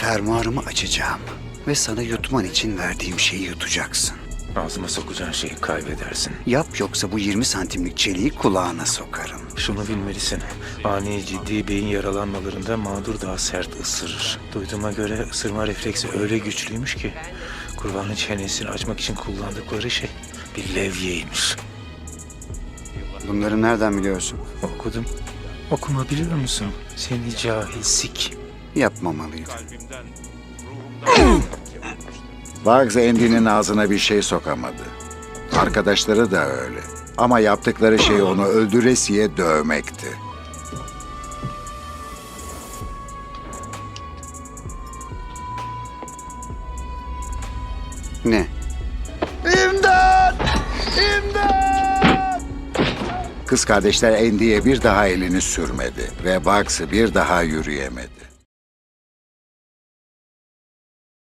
fermuarımı açacağım. Ve sana yutman için verdiğim şeyi yutacaksın. Ağzıma sokacağın şeyi kaybedersin. Yap yoksa bu 20 santimlik çeliği kulağına sokarım. Şunu bilmelisin. Ani ciddi beyin yaralanmalarında mağdur daha sert ısırır. Duyduğuma göre ısırma refleksi öyle güçlüymüş ki... ...kurbanın çenesini açmak için kullandıkları şey bir levyeymiş. Bunları nereden biliyorsun? Okudum. Okuma biliyor musun? Seni cahil sik. Yapmamalıydım. Bugs Andy'nin ağzına bir şey sokamadı. Arkadaşları da öyle. Ama yaptıkları şey onu öldüresiye dövmekti. Ne? Kız kardeşler Andy'ye bir daha elini sürmedi ve Bugs'ı bir daha yürüyemedi.